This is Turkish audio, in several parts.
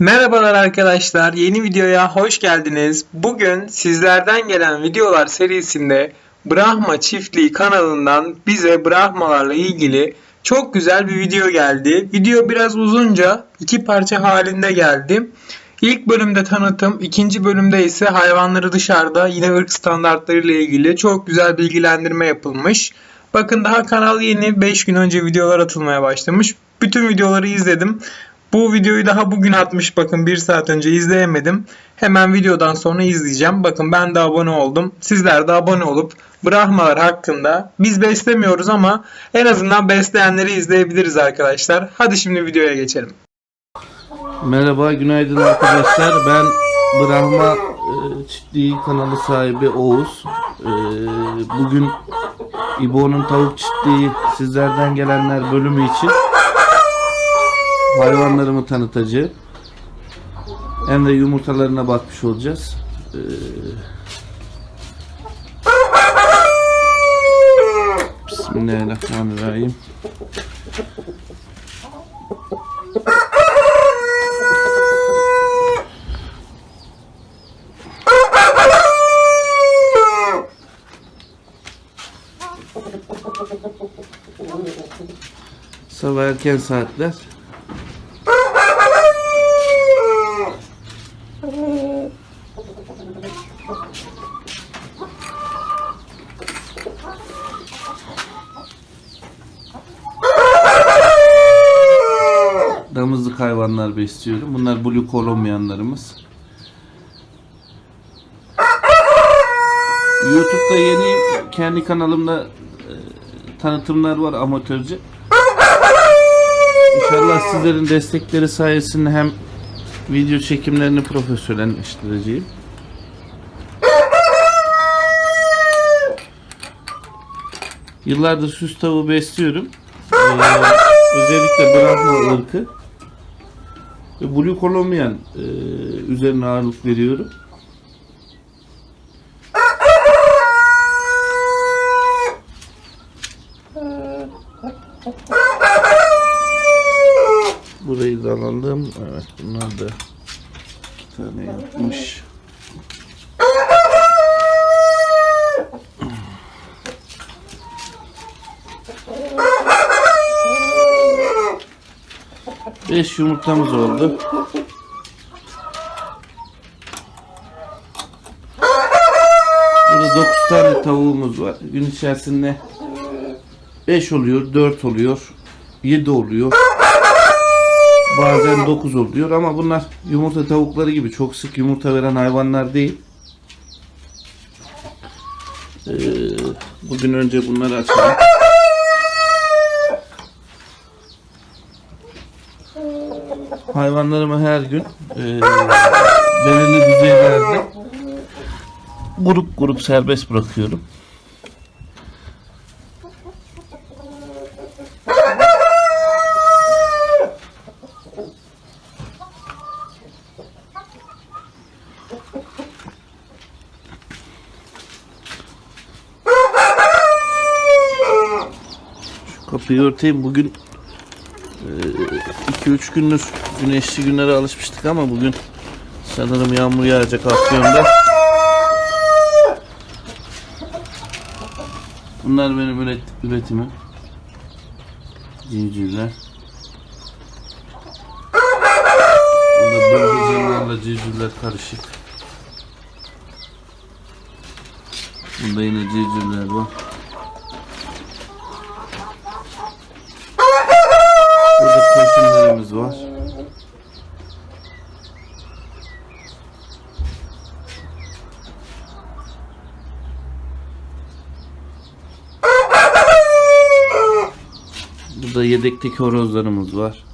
Merhabalar arkadaşlar, yeni videoya hoş geldiniz. Bugün sizlerden gelen videolar serisinde Brahma Çiftliği kanalından bize Brahmalarla ilgili çok güzel bir video geldi. Video biraz uzunca, iki parça halinde geldi. İlk bölümde tanıtım, ikinci bölümde ise hayvanları dışarıda yine ırk standartları ile ilgili çok güzel bilgilendirme yapılmış. Bakın daha kanal yeni 5 gün önce videolar atılmaya başlamış. Bütün videoları izledim. Bu videoyu daha bugün atmış bakın 1 saat önce izleyemedim. Hemen videodan sonra izleyeceğim. Bakın ben de abone oldum. Sizler de abone olup Brahmalar hakkında biz beslemiyoruz ama en azından besleyenleri izleyebiliriz arkadaşlar. Hadi şimdi videoya geçelim. Merhaba, günaydın arkadaşlar. Ben Brahma e, Çiftliği kanalı sahibi Oğuz. E, bugün İbo'nun tavuk çiftliği sizlerden gelenler bölümü için hayvanlarımı tanıtacağım. Hem de yumurtalarına bakmış olacağız. E, Bismillahirrahmanirrahim. Sabah erken saatler. Damızlık hayvanlar besliyorum. Bunlar Blue Colombianlarımız. YouTube'da yeni kendi kanalımda e, tanıtımlar var amatörce. İnşallah sizlerin destekleri sayesinde hem video çekimlerini profesyonelleştireceğim. Yıllardır süs tavuğu besliyorum. Ee, özellikle Brahma ırkı ve Blue Colombian e, üzerine ağırlık veriyorum. Burayı da alalım. Evet bunlar da iki tane yapmış. Beş yumurtamız oldu. Burada 9 tane tavuğumuz var. Gün içerisinde 5 oluyor, 4 oluyor, 7 oluyor. Bazen 9 oluyor ama bunlar yumurta tavukları gibi çok sık yumurta veren hayvanlar değil. Ee, bugün önce bunları açalım. Hayvanlarımı her gün e, belirli düzeylerde grup grup serbest bırakıyorum. Kapıyı örteyim. Bugün 2-3 gündür güneşli günlere alışmıştık ama bugün sanırım yağmur yağacak Afyon'da. Bunlar benim üret üretimim. Civcivler. Burada bıldırcınlarla civcivler karışık. Burada yine civcivler var. Kurşunlarımız var. Burada yedekteki horozlarımız var.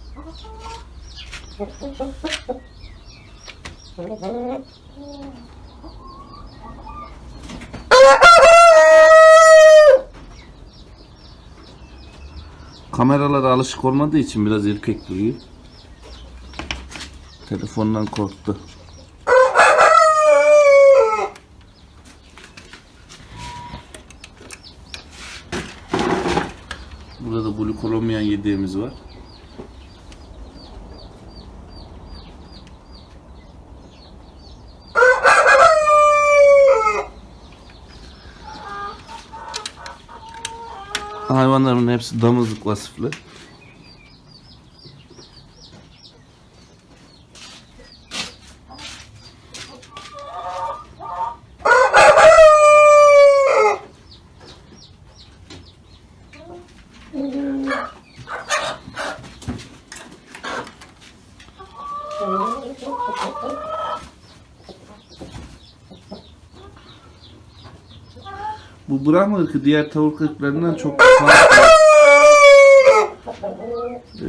Kameralara alışık olmadığı için biraz ürkek duruyor. Telefondan korktu. Burada da Blue Colombian yediğimiz var. Hayvanlarımın hepsi damızlık vasıflı. Bu Brahma ırkı diğer tavuk ırklarından çok farklı. Ee,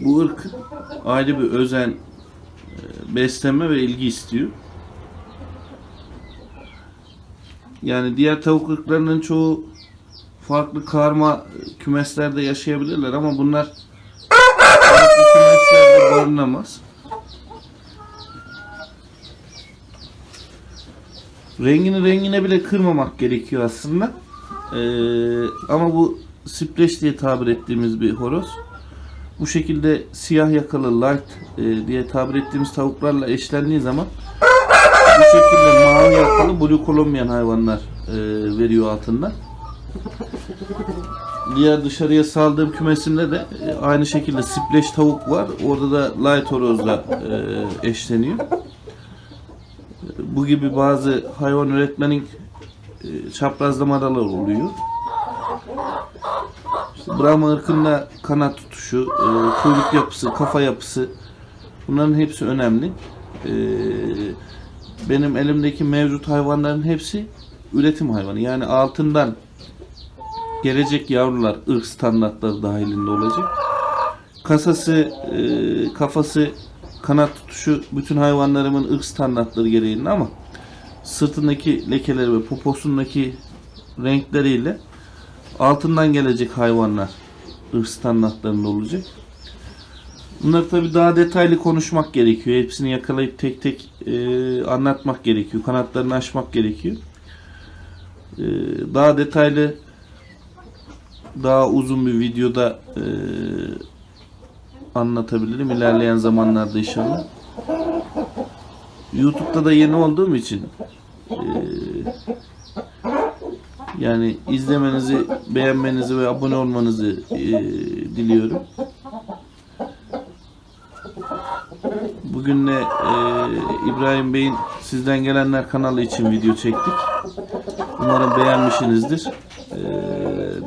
bu ırk ayrı bir özen, e, besleme ve ilgi istiyor. Yani diğer tavuk ırklarının çoğu farklı karma kümeslerde yaşayabilirler ama bunlar farklı kümeslerde barınamaz. Rengini rengine bile kırmamak gerekiyor aslında. Ee, ama bu splash diye tabir ettiğimiz bir horoz. Bu şekilde siyah yakalı light e, diye tabir ettiğimiz tavuklarla eşlendiği zaman bu şekilde mavi yakalı blue Colombian hayvanlar e, veriyor altından. Diğer dışarıya saldığım kümesimde de e, aynı şekilde splash tavuk var. Orada da light horozla e, eşleniyor bu gibi bazı hayvan üretmenin e, çaprazlamaları oluyor. İşte Brahma ırkında kanat tutuşu, e, kuyruk yapısı, kafa yapısı bunların hepsi önemli. E, benim elimdeki mevcut hayvanların hepsi üretim hayvanı. Yani altından gelecek yavrular ırk standartları dahilinde olacak. Kasası, kafası, kanat tutuşu bütün hayvanlarımın ırk standartları gereğinde ama sırtındaki lekeleri ve poposundaki renkleriyle altından gelecek hayvanlar ırk standartlarında olacak. Bunları tabi daha detaylı konuşmak gerekiyor. Hepsini yakalayıp tek tek e, anlatmak gerekiyor. Kanatlarını açmak gerekiyor. E, daha detaylı daha uzun bir videoda e, anlatabilirim ilerleyen zamanlarda inşallah. YouTube'da da yeni olduğum için e, yani izlemenizi, beğenmenizi ve abone olmanızı e, diliyorum. Bugün de e, İbrahim Bey'in Sizden Gelenler kanalı için video çektik. Umarım beğenmişsinizdir. E,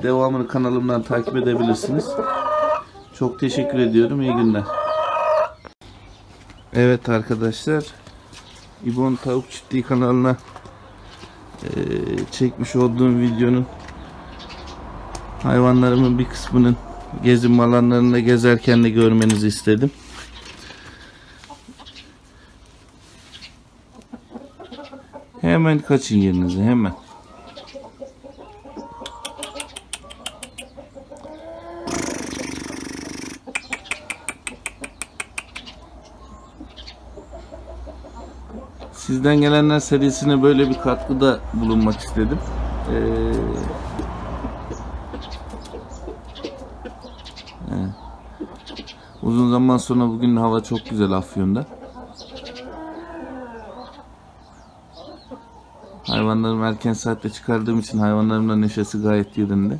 devamını kanalımdan takip edebilirsiniz. Çok teşekkür ediyorum. İyi günler. Evet arkadaşlar. İbon Tavuk Çiftliği kanalına eee, çekmiş olduğum videonun hayvanlarımın bir kısmının gezim alanlarında gezerken de görmenizi istedim. Hemen kaçın yerinize hemen. Sizden gelenler serisine böyle bir katkıda bulunmak istedim. Ee. Uzun zaman sonra bugün hava çok güzel Afyon'da. Hayvanlarımı erken saatte çıkardığım için hayvanlarımın neşesi gayet yerinde.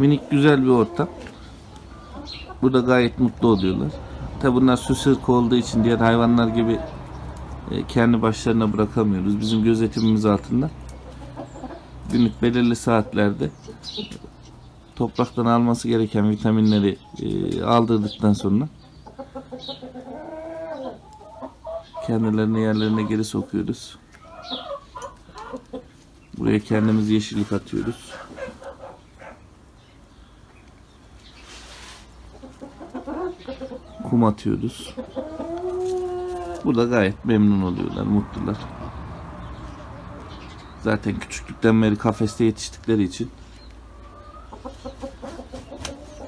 Minik güzel bir ortam. Burada gayet mutlu oluyorlar. Tabi bunlar süs ırkı olduğu için diğer hayvanlar gibi e, kendi başlarına bırakamıyoruz. Bizim gözetimimiz altında. Günlük belirli saatlerde topraktan alması gereken vitaminleri e, aldırdıktan sonra kendilerini yerlerine geri sokuyoruz. Buraya kendimiz yeşillik atıyoruz. Kum atıyoruz. Burada gayet memnun oluyorlar, mutlular. Zaten küçüklükten beri kafeste yetiştikleri için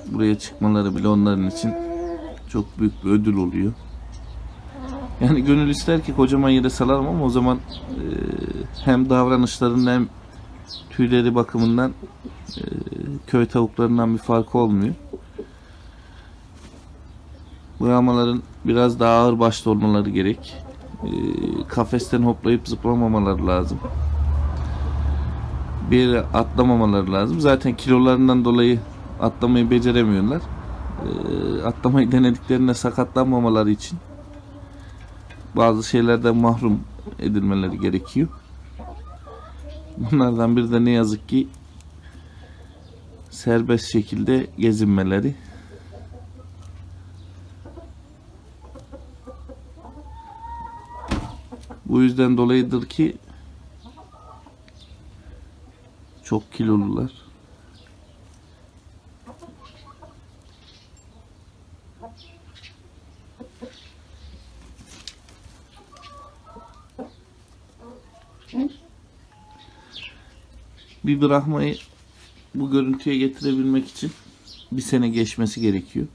buraya çıkmaları bile onların için çok büyük bir ödül oluyor. Yani gönül ister ki kocaman yere salarım ama o zaman e, hem davranışlarında hem tüyleri bakımından e, köy tavuklarından bir farkı olmuyor. Brahmaların biraz daha ağır başlı olmaları gerek. e, kafesten hoplayıp zıplamamaları lazım. Bir yere atlamamaları lazım. Zaten kilolarından dolayı atlamayı beceremiyorlar. E, atlamayı denediklerinde sakatlanmamaları için bazı şeylerden mahrum edilmeleri gerekiyor. Bunlardan biri de ne yazık ki serbest şekilde gezinmeleri. Bu yüzden dolayıdır ki çok kilolular. Bir Brahma'yı bu görüntüye getirebilmek için bir sene geçmesi gerekiyor.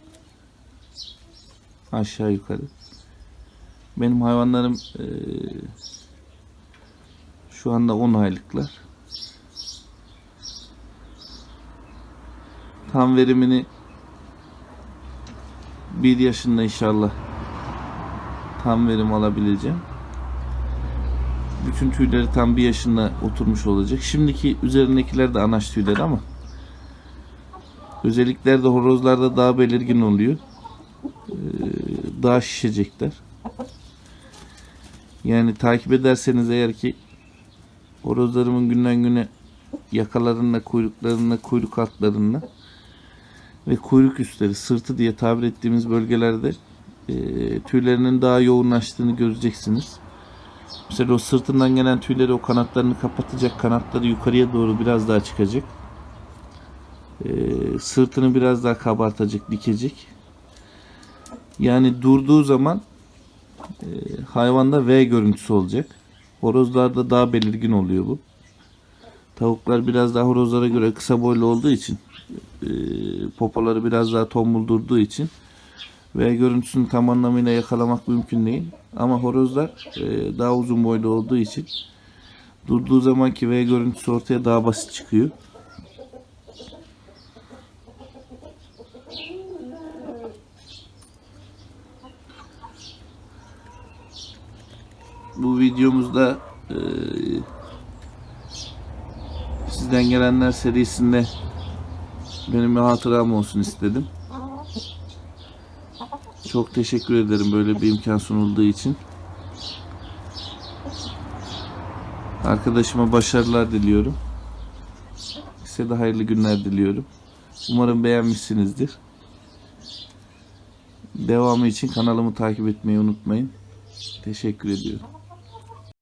Aşağı yukarı. Benim hayvanlarım eee, şu anda 10 aylıklar. Tam verimini bir yaşında inşallah tam verim alabileceğim. Bütün tüyleri tam bir yaşında oturmuş olacak. Şimdiki üzerindekiler de anaç tüyleri ama özellikler de horozlarda daha belirgin oluyor. Ee, daha şişecekler. Yani takip ederseniz eğer ki horozlarımın günden güne yakalarında, kuyruklarında, kuyruk altlarında ve kuyruk üstleri, sırtı diye tabir ettiğimiz bölgelerde e, tüylerinin daha yoğunlaştığını göreceksiniz. Mesela o sırtından gelen tüyleri o kanatlarını kapatacak. Kanatları yukarıya doğru biraz daha çıkacak. Ee, sırtını biraz daha kabartacak, dikecek. Yani durduğu zaman e, hayvanda V görüntüsü olacak. Horozlarda daha belirgin oluyor bu. Tavuklar biraz daha horozlara göre kısa boylu olduğu için e, popoları biraz daha tombul durduğu için V görüntüsünü tam anlamıyla yakalamak mümkün değil. Ama horozlar e, daha uzun boylu olduğu için durduğu zamanki V görüntüsü ortaya daha basit çıkıyor. Bu videomuzda e, sizden gelenler serisinde benim bir hatıram olsun istedim. Çok teşekkür ederim böyle bir imkan sunulduğu için. Arkadaşıma başarılar diliyorum. Size de hayırlı günler diliyorum. Umarım beğenmişsinizdir. Devamı için kanalımı takip etmeyi unutmayın. Teşekkür ediyorum.